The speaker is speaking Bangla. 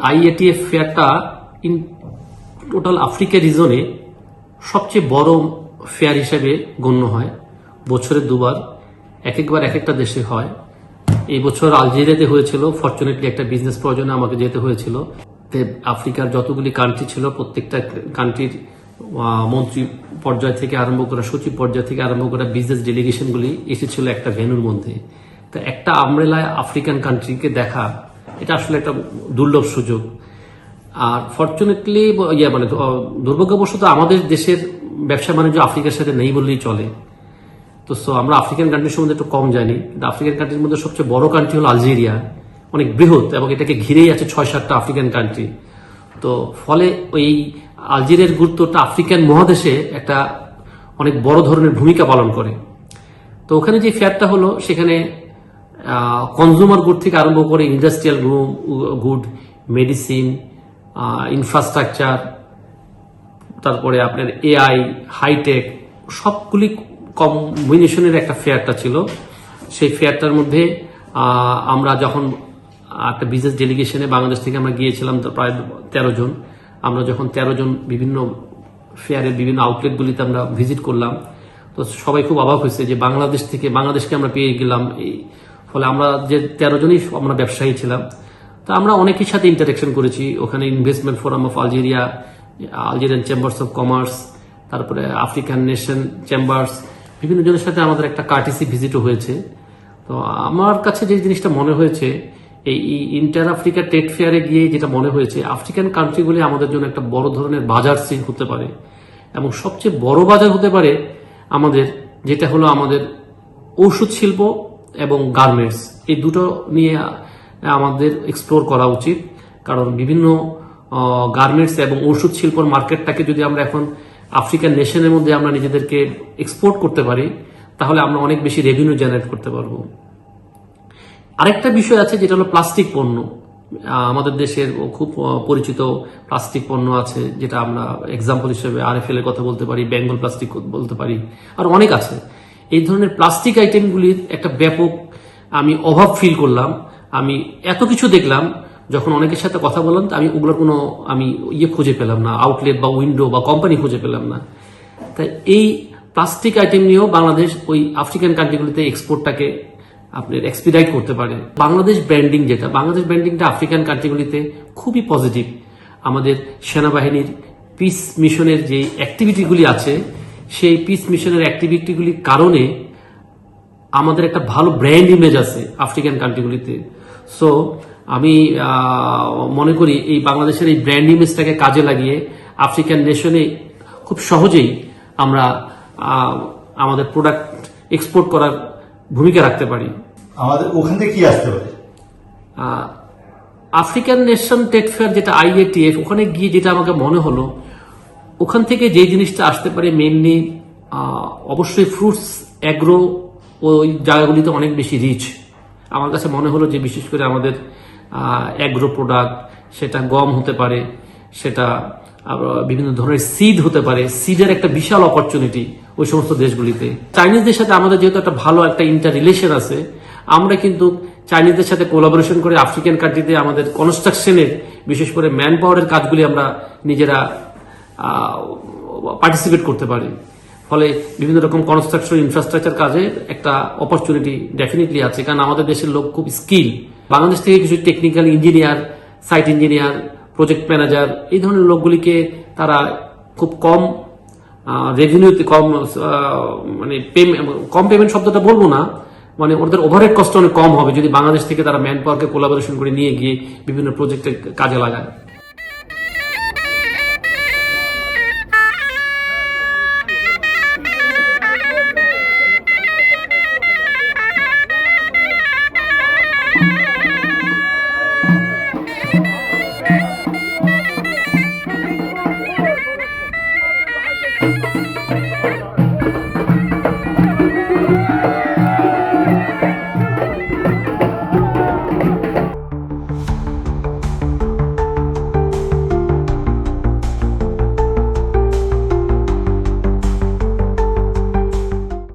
আইএটিএফ ফেয়ারটা ইন টোটাল আফ্রিকা রিজনে সবচেয়ে বড় ফেয়ার হিসেবে গণ্য হয়। বছরে দুবার এক একবার এক একটা দেশে হয়। এই বছর আলজেরিয়াতে হয়েছিল ফর্চুনেটলি একটা বিজনেস প্রয়োজনে আমাকে যেতে হয়েছিল। আফ্রিকার যতগুলি কান্ট্রি ছিল, প্রত্যেকটা কান্ট্রির মন্ত্রী পর্যায় থেকে আরম্ভ করা, সচিব পর্যায় থেকে আরম্ভ করা বিজনেস ডেলিগেশনগুলি এসেছিল একটা ভেনুর মধ্যে। তো একটা আমরেলায় আফ্রিকান কান্ট্রিকে দেখা এটা আসলে একটা দুর্লভ সুযোগ। আর ফর্চুনেটলি ইয়ে মানে দুর্ভাগ্যবশত আমাদের দেশের ব্যবসা বাণিজ্য আফ্রিকার সাথে নেই বললেই চলে। তো সো আমরা আফ্রিকান কান্ট্রির সম্বন্ধে একটু কম জানি। আফ্রিকান কান্ট্রির মধ্যে সবচেয়ে বড় কান্ট্রি হলো আলজেরিয়া। অনেক বৃহৎ এবং এটাকে ঘিরেই আছে ছয় সাতটা আফ্রিকান কান্ট্রি তো, ফলে ওই আলজেরিয়ার গুরুত্বটা আফ্রিকান মহাদেশে একটা অনেক বড় ধরনের ভূমিকা পালন করে। তো, ওখানে যে ফেয়ারটা হলো, সেখানে কনজুমার গুড থেকে আরম্ভ করে ইন্ডাস্ট্রিয়াল গুড মেডিসিন ইনফ্রাস্ট্রাকচার তারপরে আপনার এআই হাইটেক সবগুলি কম্বিনেশনের একটা ফেয়ারটা ছিল। সেই ফেয়ারটার মধ্যে আমরা যখন একটা বিজনেস ডেলিগেশনে বাংলাদেশ থেকে আমরা গিয়েছিলাম প্রায় তেরো জন, আমরা যখন তেরো জন বিভিন্ন ফেয়ারের বিভিন্ন আউটলেটগুলিতে আমরা ভিজিট করলাম, তো সবাই খুব অবাক হয়েছে যে বাংলাদেশ থেকে, বাংলাদেশকে আমরা পেয়ে গেলাম এই ফলে আমরা যে তেরো জনই আমরা ব্যবসায়ী ছিলাম, তো আমরা অনেকের সাথে ইন্টারাকশন করেছি। ওখানে investment forum of Algeria Algerian chambers of commerce তারপরে আফ্রিকান নেশন চেম্বার্স বিভিন্ন জনের সাথে আমাদের একটা কার্টিসি ভিজিটও হয়েছে। তো আমার কাছে যে জিনিসটা মনে হয়েছে, এই ইন্টার আফ্রিকা ট্রেড ফেয়ারে গিয়ে যেটা মনে হয়েছে আফ্রিকান কান্ট্রিগুলি আমাদের জন্য একটা বড় ধরনের বাজার সিং হতে পারে। এবং সবচেয়ে বড় বাজার হতে পারে আমাদের, যেটা হলো আমাদের ঔষধ শিল্প এবং গার্মেন্টস, এই দুটো নিয়ে আমাদের এক্সপ্লোর করা উচিত। কারণ বিভিন্ন গার্মেন্টস এবং ওষুধ শিল্পর মার্কেটটাকে যদি আমরা এখন আফ্রিকান নেশনের মধ্যে আমরা নিজেদেরকে এক্সপোর্ট করতে পারি, তাহলে আমরা অনেক বেশি রেভিনিউ জেনারেট করতে পারব। আরেকটা বিষয় আছে যেটা হলো প্লাস্টিক পণ্য। আমাদের দেশের খুব পরিচিত প্লাস্টিক পণ্য আছে, যেটা আমরা এক্সাম্পল হিসেবে আরএফএল এর কথা বলতে পারি বেঙ্গল প্লাস্টিক বলতে পারি, আর অনেক আছে। এই ধরনের প্লাস্টিক আইটেমগুলির একটা ব্যাপক আমি অভাব ফিল করলাম। আমি এত কিছু দেখলাম, যখন অনেকের সাথে কথা বললাম আমি ওগুলোর কোনো আমি ইয়ে খুঁজে পেলাম না আউটলেট বা উইন্ডো বা কোম্পানি খুঁজে পেলাম না। তাই এই প্লাস্টিক আইটেম নিয়েও বাংলাদেশ ওই আফ্রিকান কান্ট্রিগুলিতে এক্সপোর্টটাকে আপনার এক্সপিডাইট করতে পারে। বাংলাদেশ ব্র্যান্ডিং যেটা, বাংলাদেশ ব্র্যান্ডিংটা আফ্রিকান কান্ট্রিগুলিতে খুবই পজিটিভ আমাদের সেনাবাহিনীর পিস মিশনের যে অ্যাক্টিভিটিগুলি আছে সেই পিস মিশনের অ্যাক্টিভিটিগুলির কারণে আমাদের একটা ভালো ব্র্যান্ড ইমেজ আছে আফ্রিকান কান্ট্রিগুলিতে সো আমি মনে করি এই বাংলাদেশের এই ব্র্যান্ড ইমেজটাকে কাজে লাগিয়ে আফ্রিকান নেশনে খুব সহজেই আমরা আমাদের প্রোডাক্ট এক্সপোর্ট করার ভূমিকা রাখতে পারি। আমাদের ওখান থেকে কি আসতে পারে? আফ্রিকান নেশন ট্রেড ফেয়ার যেটা আইএটিএফ ওখানে গিয়ে যেটা আমাকে মনে হলো ওখান থেকে যে জিনিসটা আসতে পারে মেনলি অবশ্যই ফ্রুটস অ্যাগ্রো ওই জায়গাগুলিতে অনেক বেশি রিচ আমার কাছে মনে হলো যে বিশেষ করে আমাদের অ্যাগ্রো প্রোডাক্ট সেটা গম হতে পারে, সেটা বিভিন্ন ধরনের সিড হতে পারে সিডের একটা বিশাল অপরচুনিটি ওই সমস্ত দেশগুলিতে। চাইনিজদের সাথে আমাদের যেহেতু একটা ভালো একটা ইন্টার রিলেশন আছে, আমরা কিন্তু চাইনিজদের সাথে কোলাবোরেশন করে আফ্রিকান কান্ট্রিতে আমাদের কনস্ট্রাকশনের বিশেষ করে ম্যান পাওয়ারের কাজগুলি আমরা নিজেরা পার্টিসিপেট করতে পারি। ফলে বিভিন্ন রকম কনস্ট্রাকশন ইনফ্রাস্ট্রাকচার কাজে একটা অপরচুনিটি ডেফিনেটলি আছে। কারণ আমাদের দেশের লোক খুব স্কিল বাংলাদেশ থেকে কিছু technical engineer site engineer project manager এই ধরনের লোকগুলিকে তারা খুব কম রেভিনিউতে কম মানে কম পেমেন্ট শব্দটা বলব না। মানে ওদের ওভারহেড কষ্ট অনেক কম হবে যদি বাংলাদেশ থেকে তারা ম্যান পাওয়ারকে কোলাবোরেশন করে নিয়ে গিয়ে বিভিন্ন প্রজেক্টে কাজে লাগায়। Thank you.